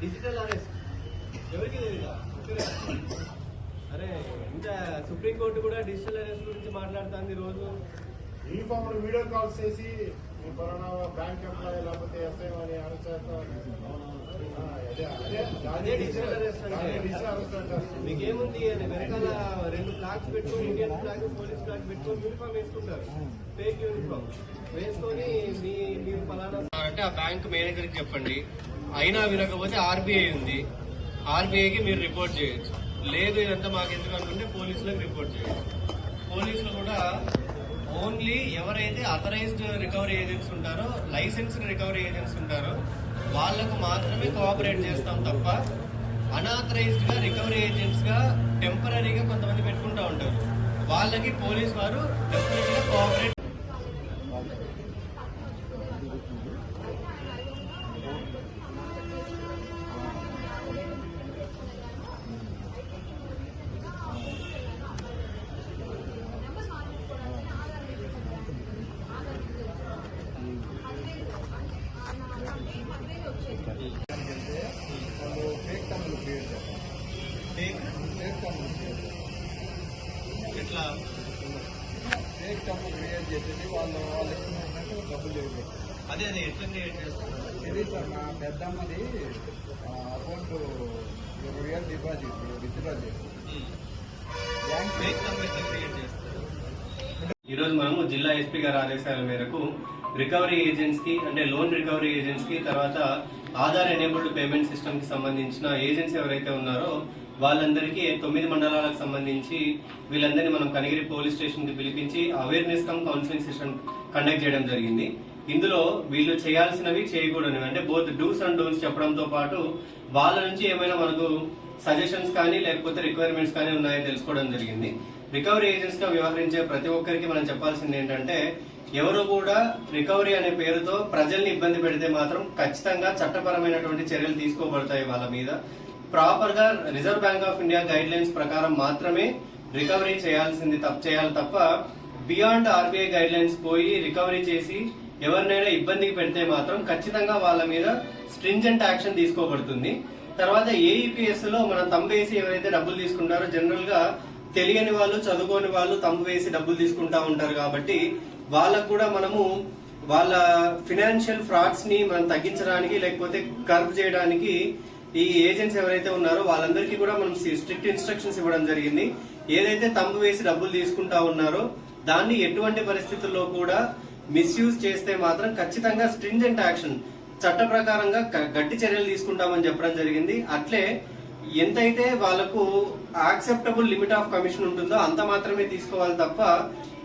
Digital arrest ఎవరికి. అరే ఇంకా సుప్రీంకోర్టు కూడా డిజిటల్ అరెస్ట్ గురించి మాట్లాడుతుంది రోజు. యూనిఫామ్ వీడియో కాల్స్ చేసి మీ పలానా బ్యాంక్ ఎంప్లాయీ లేకపోతే ఎస్ఐ అని అరెస్ట్ అదే అదే. అదే డిజిటల్ అరెస్ట్ అంటే. డిజిటల్ అరెస్ట్ అంటారు మీకేముంది? అని వెనకాల రెండు ఫ్లాగ్స్ పెట్టుకొని ఇండియన్ ఫ్లాగ్ పోలీస్ ఫ్లాగ్ పెట్టుకొని యూనిఫామ్ వేసుకుంటారు. ఫేక్ యూనిఫామ్ వేసుకొని మీ మీరు ఫలానా అంటే ఆ బ్యాంక్ మేనేజర్కి చెప్పండి. అయినా వినకపోతే ఆర్బీఐ ఉంది. ఆర్బీఐకి మీరు రిపోర్ట్ చేయొచ్చు. లేదు ఇదంతా మాకు ఎందుకు అనుకుంటే పోలీసులకు రిపోర్ట్ చేయొచ్చు. పోలీసులు కూడా ఓన్లీ ఎవరైతే అథరైజ్డ్ రికవరీ ఏజెంట్స్ ఉంటారో లైసెన్స్డ్ రికవరీ ఏజెంట్స్ ఉంటారో వాళ్ళకు మాత్రమే కోఆపరేట్ చేస్తాం తప్ప అనాథరైజ్డ్గా రికవరీ ఏజెంట్స్గా టెంపరీగా కొంతమంది పెట్టుకుంటా ఉంటారు. వాళ్ళకి పోలీస్ వారు డెఫినెట్గా కోఆపరేట్ ఫేక్ క్రియేట్ చేసేది వాళ్ళు డబ్బులు చేయలేదు. అదే అదే ఎట్లా క్రియేట్ చేస్తారు ఇది సార్ మా పెద్దమ్మది అకౌంట్ ఇరవై వేలు deposit withdraw bank fake create చేస్తారు ఈ రోజు మనము జిల్లా ఎస్పీ గారి ఆదేశాల మేరకు రికవరీ ఏజెంట్స్కి అంటే లోన్ రికవరీ ఏజెంట్స్కి తర్వాత ఆధార్ ఎనేబుల్డ్ పేమెంట్ సిస్టమ్కి సంబంధించిన ఏజెంట్స్ ఎవరైతే ఉన్నారో వాళ్ళందరికీ తొమ్మిది మండలాలకు సంబంధించి వీళ్ళందరినీ మనం కనిగిరి పోలీస్ స్టేషన్కి పిలిపించి awareness cum counselling session conduct చేయడం జరిగింది. ఇందులో వీళ్ళు చేయాల్సినవి చేయకూడనివి. అంటే బోత్ డూస్ అండ్ డోన్స్ చెప్పడంతో పాటు వాళ్ళ నుంచి ఏమైనా మనకు సజెషన్స్ కానీ లేకపోతే రిక్వైర్మెంట్స్ కానీ ఉన్నాయని తెలుసుకోవడం జరిగింది. రికవరీ ఏజెంట్స్గా వ్యవహరించే ప్రతి ఒక్కరికి మనం చెప్పాల్సింది ఏంటంటే ఎవరు కూడా రికవరీ అనే పేరుతో ప్రజల్ని ఇబ్బంది పెడితే మాత్రం ఖచ్చితంగా చట్టపరమైనటువంటి చర్యలు తీసుకోబడతాయి వాళ్ళ మీద. ప్రాపర్గా Reserve Bank of India guidelines ప్రకారం మాత్రమే రికవరీ చేయాల్సింది తప్ప చేయాలి తప్ప బియాండ్ ఆర్బీఐ గైడ్ లైన్స్ పోయి రికవరీ చేసి ఎవరినైనా ఇబ్బందికి పెడితే మాత్రం ఖచ్చితంగా వాళ్ళ మీద స్ట్రింజెంట్ యాక్షన్ తీసుకోబడుతుంది. తర్వాత ఏఈపిఎస్లో మనం తంబు వేసి ఎవరైతే డబ్బులు తీసుకుంటారో జనరల్గా తెలియని వాళ్ళు చదువుకోని వాళ్ళు తంబు వేసి డబ్బులు తీసుకుంటా ఉంటారు కాబట్టి వాళ్ళకు కూడా మనము వాళ్ళ ఫినాన్షియల్ ఫ్రాడ్స్ని మనం తగ్గించడానికి లేకపోతే కర్బ్ చేయడానికి ఈ ఏజెంట్స్ ఎవరైతే ఉన్నారో వాళ్ళందరికీ కూడా మనం స్ట్రిక్ట్ ఇన్స్ట్రక్షన్స్ ఇవ్వడం జరిగింది. ఏదైతే తంబు వేసి డబ్బులు తీసుకుంటా ఉన్నారో దాన్ని ఎటువంటి పరిస్థితుల్లో కూడా మిస్యూజ్ చేస్తే మాత్రం ఖచ్చితంగా స్ట్రింజెంట్ యాక్షన్ చట్ట ప్రకారంగా గట్టి చర్యలు తీసుకుంటామని చెప్పడం జరిగింది. అట్లే ఎంతైతే వాళ్ళకు యాక్సెప్టబుల్ లిమిట్ ఆఫ్ కమిషన్ ఉంటుందో అంత మాత్రమే తీసుకోవాలి తప్ప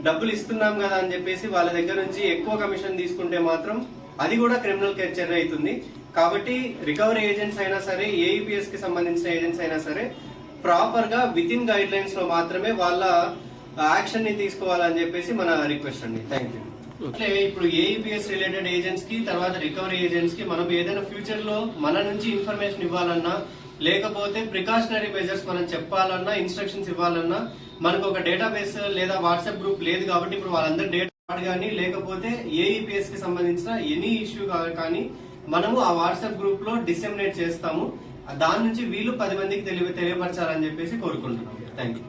డబ్బులు ఇస్తున్నాం కదా అని చెప్పేసి వాళ్ళ దగ్గర నుంచి ఎక్కువ కమిషన్ తీసుకుంటే మాత్రం అది కూడా క్రిమినల్ చర్య అవుతుంది. కాబట్టి రికవరీ ఏజెంట్స్ అయినా సరే ఏఈపిఎస్కి సంబంధించిన ఏజెంట్స్ అయినా సరే ప్రాపర్గా విత్ ఇన్ గైడ్ లైన్స్లో మాత్రమే వాళ్ళ యాక్షన్ని తీసుకోవాలని చెప్పేసి మన రిక్వెస్ట్ అండి. థ్యాంక్ యూ అట్లే ఇప్పుడు ఏఈపీఎస్ రిలేటెడ్ ఏజెంట్స్కి తర్వాత రికవరీ ఏజెంట్స్కి మనం ఏదైనా ఫ్యూచర్లో మన నుంచి ఇన్ఫర్మేషన్ ఇవ్వాలన్నా లేకపోతే ప్రికాషనరీ మెజర్స్ మనం చెప్పాలన్నా ఇన్స్ట్రక్షన్స్ ఇవ్వాలన్నా మనకు ఒక డేటాబేస్ లేదా వాట్సాప్ గ్రూప్ లేదు కాబట్టి ఇప్పుడు వాళ్ళందరూ డేటా కానీ లేకపోతే ఏఈపీఎస్కి సంబంధించిన ఎనీ ఇష్యూ కానీ మనము ఆ వాట్సాప్ గ్రూప్లో డిసెమినేట్ చేస్తాము. దాని నుంచి వీళ్ళు పది మందికి తెలియ తెలియపరచాలని చెప్పేసి కోరుకుంటున్నాం థ్యాంక్ యూ